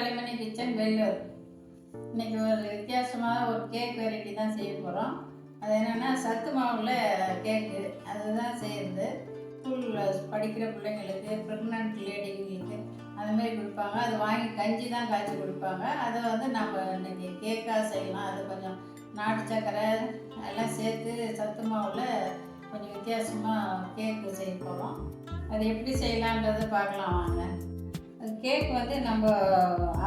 களிமணி kitchen Vellur இன்னைக்கு ஒரு வித்தியாசமாக ஒரு கேக் வெரைட்டி தான் செய்ய போகிறோம் அது என்னென்னா சத்து மாவில் கேக்கு அதுதான் செய்யுது ஸ்கூலில் படிக்கிற பிள்ளைங்களுக்கு ப்ரெக்னென்ட் லேடிங்களுக்கு அது மாதிரி கொடுப்பாங்க. அது வாங்கி கஞ்சி தான் காய்ச்சி கொடுப்பாங்க. அதை வந்து நம்ம இன்னைக்கு கேக்காக செய்யலாம். அது கொஞ்சம் நாட்டு சக்கரை எல்லாம் சேர்த்து சத்து மாவில் கொஞ்சம் வித்தியாசமாக கேக்கு செய்ய போகிறோம் அது எப்படி செய்யலான்றதை பார்க்கலாம் வாங்க. கேக் வந்து நம்ம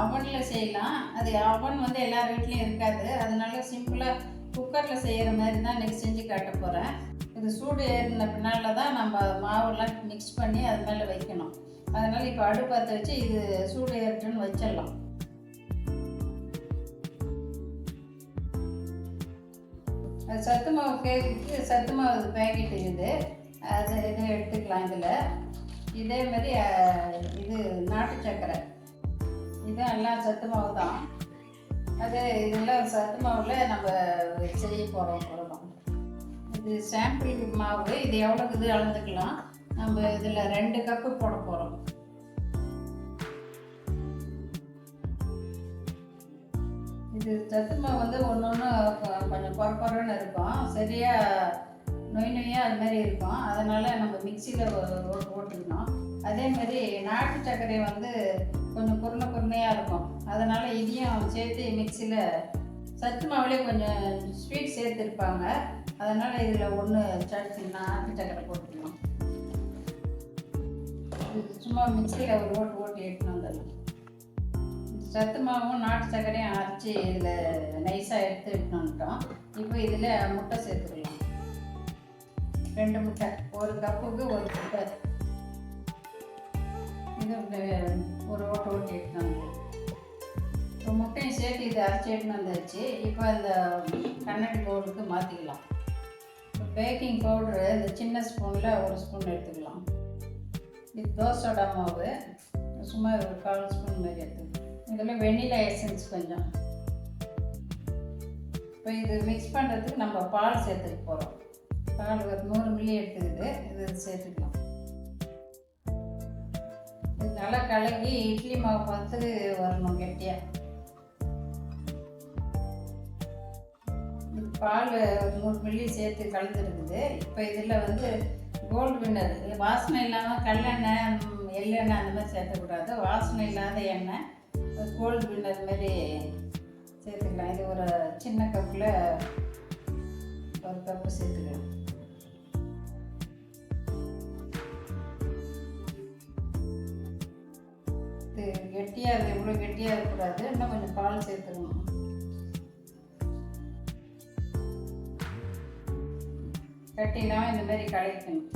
அவனில் செய்யலாம். அது அவன் வந்து எல்லார் வீட்லேயும் இருக்காது. அதனால சிம்பிளாக குக்கரில் செய்கிற மாதிரி தான் இன்றைக்கி செஞ்சு காட்ட போகிறேன் இது சூடு ஏறின பின்னால் தான் நம்ம மாவெல்லாம் மிக்ஸ் பண்ணி அது மேலே வைக்கணும். அதனால் இப்போ அடுப்பத்தை வச்சு இது சூடு ஏறட்டுன்னு வச்சிடலாம். அது சத்து மாவு கேக்கு சத்து மாவு பேக்கெட் இது அது இது எடுத்துக்கலாம் இதில். இதே மாதிரி இது நாட்டு சக்கரை. இது எல்லாம் சத்து மாவு தான். அது இதெல்லாம் சத்து மாவில் நம்ம செய்ய போகிறோம் போகிறோம் இது சாம்பிள் மாவு இது எவ்வளோக்கு இது அளந்துக்கலாம். நம்ம இதில் ரெண்டு கப்பு போட போகிறோம் இது சத்து மாவு வந்து ஒன்று ஒன்று கொஞ்சம் குறக்குறன்னு இருக்கும். சரியாக நொய் நொய்யாக அது மாதிரி இருக்கும். அதனால் நம்ம மிக்சியில் ஓட்டு போட்டுக்கணும் அதே மாதிரி நாட்டு சர்க்கரை வந்து கொஞ்சம் குருணை குருணையாக இருக்கும். அதனால் இதையும் சேர்த்து மிக்சியில் சத்து மாவுலேயே கொஞ்சம் ஸ்வீட் சேர்த்துருப்பாங்க. அதனால் இதில் ஒன்று சட்னி நாட்டு சர்க்கரை போட்டுக்கணும் இது சும்மா மிக்சியில் ஒரு ஓட்டு ஓட்டி எடுத்துன்னு வந்துடலாம். சத்து மாவும் நாட்டு சர்க்கரையும் அரைச்சி இதில் நைஸாக எடுத்து எடுத்துன்னு வந்துட்டோம். இப்போ இதில் முட்டை சேர்த்துக்கலாம். ரெண்டு முட்டை ஒரு கப்புக்கு ஒரு முட்டை. இது ஒரு- ஒரு ஓட்டு ஓட்டி எடுத்துனாங்க இப்போ முட்டையும் சேர்த்து இது அரைச்சி எடுத்துன்னு வந்தாச்சு. இப்போ இந்த கண்ணாடி பவுலுக்கு மாற்றிக்கலாம் பேக்கிங் பவுட்ரு இந்த சின்ன ஸ்பூனில் ஒரு ஸ்பூன் எடுத்துக்கலாம். இது தோசோடா மாவு. சும்மா ஒரு கால் ஸ்பூன் மாதிரி எடுத்துக்கலாம். இதில் வெண்ணிலா எசன்ஸ் கொஞ்சம். இப்போ இது மிக்ஸ் பண்ணுறதுக்கு நம்ம பால் சேர்த்துக்க போகிறோம். பால் ஒரு நூறு மில்லி எடுத்துக்கிட்டு இது சேர்த்துக்கலாம். இது நல்லா கலக்கி இட்லி மாவு பார்த்து வரணும் கெட்டியாக இது பால் ஒரு நூறு மில்லி சேர்த்து கலந்துருக்குது. இப்போ இதில் வந்து கோல்டு வின்னர் இது வாசனை இல்லாமல் கல்லெண்ணெய் எள்ளெண்ணெய் அந்த மாதிரி சேர்த்தக்கூடாது. வாசனை இல்லாத எண்ணெய் கோல்டு வின்னர் மாதிரி சேர்த்துக்கலாம். இது ஒரு சின்ன கப்பில் ஒரு கப்பு சேர்த்துக்கலாம். கெட்டியாக இருக்குது இவ்வளோ கெட்டியாக இருக்கக்கூடாது. இன்னும் கொஞ்சம் பால் சேர்த்துக்கணும். கட்டிலாம் இந்த மாதிரி கலைக்கணும்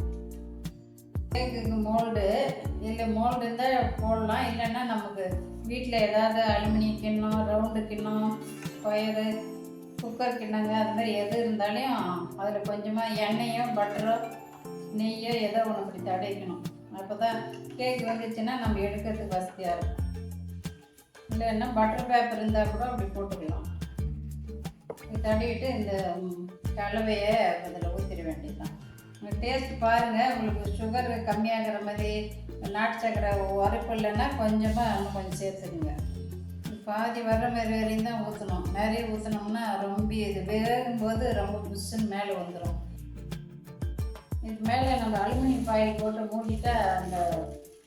கேக்குக்கு மோல்டு இல்லை மோல்டு இருந்தால் போடலாம். இல்லைன்னா நமக்கு வீட்டில் ஏதாவது அலுமினிய கிண்ணம் ரவுண்டு கிண்ணம் ஒயரு குக்கர் கிண்ணங்க அது மாதிரி எது இருந்தாலும் அதில் கொஞ்சமாக எண்ணெயோ பட்டரோ நெய்யோ ஏதோ ஒன்று இப்படி தடைக்கணும் அப்போ தான் கேக் வந்துச்சுன்னா நம்ம எடுக்கிறதுக்கு வசதியாக இருக்கும். இல்லைன்னா பட்டர் பேப்பர் இருந்தால் கூட அப்படி போட்டுக்கலாம். தடவிட்டு இந்த கலவையை அதில் ஊற்றிட வேண்டியதுதான். டேஸ்ட் பாருங்கள் உங்களுக்கு சுகர் கம்மியாகிற மாதிரி நாட்டு சக்கரை உரப்பு இல்லைன்னா கொஞ்சமாக இன்னும் கொஞ்சம் சேர்த்துக்குங்க. பாதி வர்ற மாதிரி வரையும் தான் ஊற்றணும் நிறைய ஊற்றினோம்னா ரொம்ப இது வேகும்போது ரொம்ப புஷ்ஷுன்னு மேலே வந்துடும் இது மேலே நம்ம அலுமினியம் பாயில் போட்டு மூடிட்டால் அந்த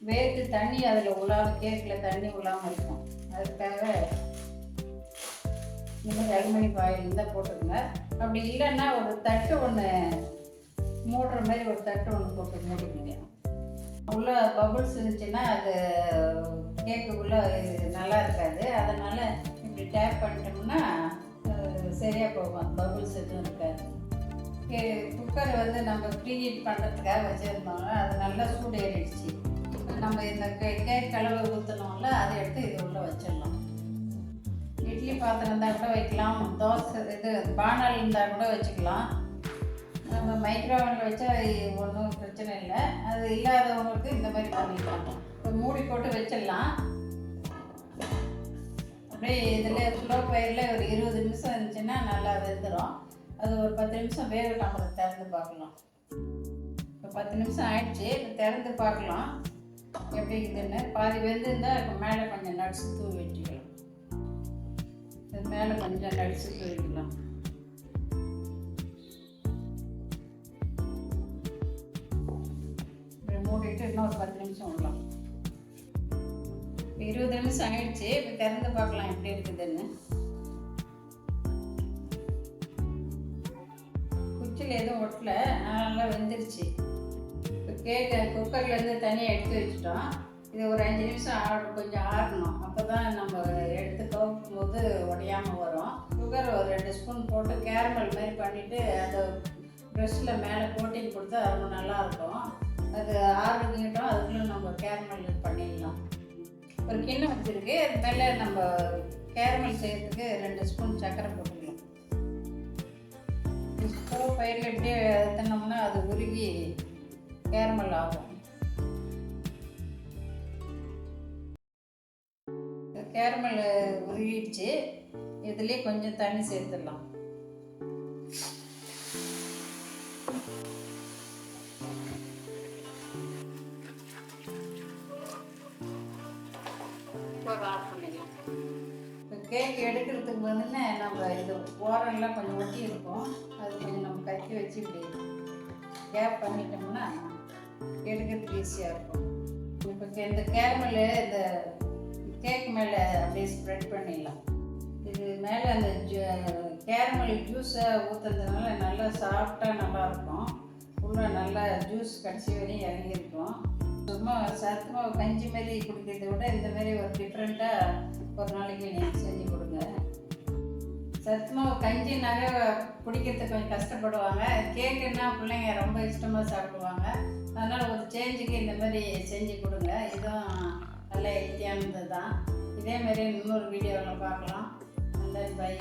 வேர்த்து தண்ணி அதில் உள்ளாம கேக்கில் தண்ணி உலாமல் இருக்கும். அதுக்காக இந்த கருமணி பாயில் இருந்தால் போட்டுருங்க அப்படி இல்லைன்னா ஒரு தட்டு ஒன்று மூடுற மாதிரி ஒரு தட்டு ஒன்று போட்டு மூடிக்கிங்க. உள்ள பபுள்ஸ் இருந்துச்சுன்னா அது கேக்குக்குள்ளே நல்லா இருக்காது. அதனால் இப்படி டேப் பண்ணிட்டோம்னா சரியாக போகும். பபுள்ஸ் எதுவும் இருக்காது. கே குக்கர் வந்து நம்ம ப்ரீ ஹீட் பண்ணுறதுக்காக வச்சுருந்தோங்க அது நல்லா சூடு ஏறிடுச்சு நம்ம இந்த கை கேக் கலவை ஊற்றணும்ல அதை எடுத்து இது உள்ளே வச்சிடலாம். இட்லி பாத்திரம் இருந்தால் கூட வைக்கலாம் தோசை இது பானல் இருந்தால் கூட வச்சுக்கலாம். நம்ம மைக்ரோவனில் வச்சா ஒன்றும் பிரச்சனை இல்லை. அது இல்லாதவங்களுக்கு இந்த மாதிரி பண்ணிக்கலாம் இப்போ மூடி போட்டு வச்சிடலாம். அப்படியே இதில் ஸ்லோ ஃபயரில் ஒரு இருபது நிமிஷம் இருந்துச்சுன்னா நல்லா வெந்துடும் அது ஒரு பத்து நிமிஷம் வேகட்டும் அதை திறந்து பார்க்கலாம். இப்போ பத்து நிமிஷம் ஆயிடுச்சு இப்போ திறந்து பார்க்கலாம். எப்படி இருக்குதுன்னு பாதி வெந்திருந்தால் இப்போ மேலே கொஞ்சம் நட்ஸ் தூவி வச்சுக்கலாம் இது மேலே கொஞ்சம் நட்ஸ் தூவிக்கலாம். மூடிட்டு இன்னும் ஒரு பத்து நிமிஷம் விடலாம். இருபது நிமிஷம் ஆயிடுச்சு இப்போ திறந்து பார்க்கலாம் எப்படி இருக்குதுன்னு. குச்சியில் எதுவும் ஒட்டல நல்லா வெந்துருச்சு. கேட்டு குக்கர்லேருந்து தனியாக எடுத்து வச்சுட்டோம். இது ஒரு அஞ்சு நிமிஷம் ஆ கொஞ்சம் ஆறணும். அப்போ தான் நம்ம எடுத்து கவுக்கும் போது உடையாமல் வரும். சுகர் ஒரு ரெண்டு ஸ்பூன் போட்டு கேரமல் மாதிரி பண்ணிவிட்டு அந்த ப்ரெஷ்ஷில் மேலே கோட்டிங் கொடுத்தா ரொம்ப நல்லாயிருக்கும் அது ஆறுங்கிட்டோம் அதுக்குள்ளே நம்ம கேரமல் பண்ணிடலாம். ஒரு கிண்ணம் வச்சுருக்கு. அது மேலே நம்ம கேரமல் செய்யறதுக்கு ரெண்டு ஸ்பூன் சர்க்கரை போட்டுக்கலாம். ஸ்டோவ் பயிரில் இப்படியே தின்னோம்னா அது உருகி கேரமல் ஆகும். கேரமல் உருகிடுச்சு. இதுலேயே கொஞ்சம் தண்ணி சேர்த்துடலாம். பண்ணிக்கலாம் கேக் எடுக்கிறதுக்கு வந்துன்னு நம்ம இது ஓரம்லாம் கொஞ்சம் ஒட்டி இருக்கும் அது கொஞ்சம் நம்ம கத்தி வச்சு இப்படி கேப் பண்ணிட்டோம்னா எடுக்கிறதுக்கு ஈஸியாக இருக்கும். இப்போ இந்த கேரமல் இந்த கேக் மேலே அப்படியே ஸ்ப்ரெட் பண்ணிடலாம். இது மேலே அந்த கேரமல் ஜூஸை ஊற்றுறதுனால நல்லா சாஃப்டாக நல்லாயிருக்கும் உள்ளே நல்லா ஜூஸ் கடைசி வரையும் இறங்கியிருக்கும். சும்மா சத்துமா கஞ்சி மாதிரி குடிக்கிறத விட இந்த மாதிரி ஒரு டிஃப்ரெண்ட்டாக ஒரு நாளைக்கு நீங்கள் செஞ்சு சத்துமாவு கஞ்சி நிறைய குடிக்கிறதுக்கு கொஞ்சம் கஷ்டப்படுவாங்க. கேக்குன்னா பிள்ளைங்க ரொம்ப இஷ்டமாக சாப்பிடுவாங்க. அதனால் ஒரு சேஞ்சுக்கு இந்த மாதிரி செஞ்சு கொடுங்க. இதுவும் நல்ல ஹெல்த்தியானது தான் இதே மாதிரி இன்னொரு வீடியோவில் பார்க்கலாம். அந்த பை